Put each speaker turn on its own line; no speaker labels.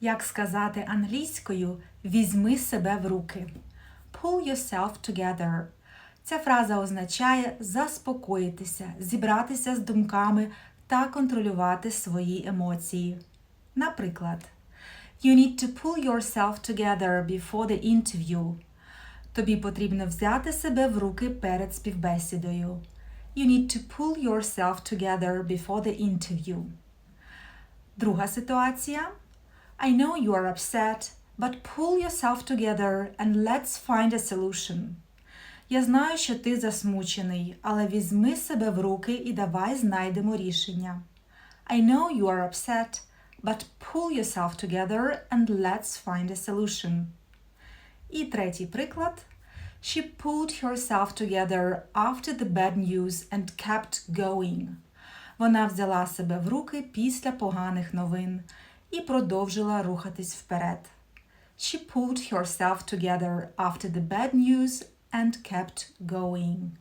Як сказати англійською візьми себе в руки. Pull yourself together. Ця фраза означає заспокоїтися, зібратися з думками та контролювати свої емоції. Наприклад, You need to pull yourself together before the interview. Тобі потрібно взяти себе в руки перед співбесідою. You need to pull yourself together before the interview. Друга ситуація. I know you are upset, but pull yourself together and let's find a solution. Я знаю, що ти засмучений, але візьми себе в руки і давай знайдемо рішення. I know you are upset, but pull yourself together and let's find a solution. І третій приклад. She pulled herself together after the bad news and kept going. Вона взяла себе в руки після поганих новин і продовжила рухатись вперед. She pulled herself together after the bad news and kept going.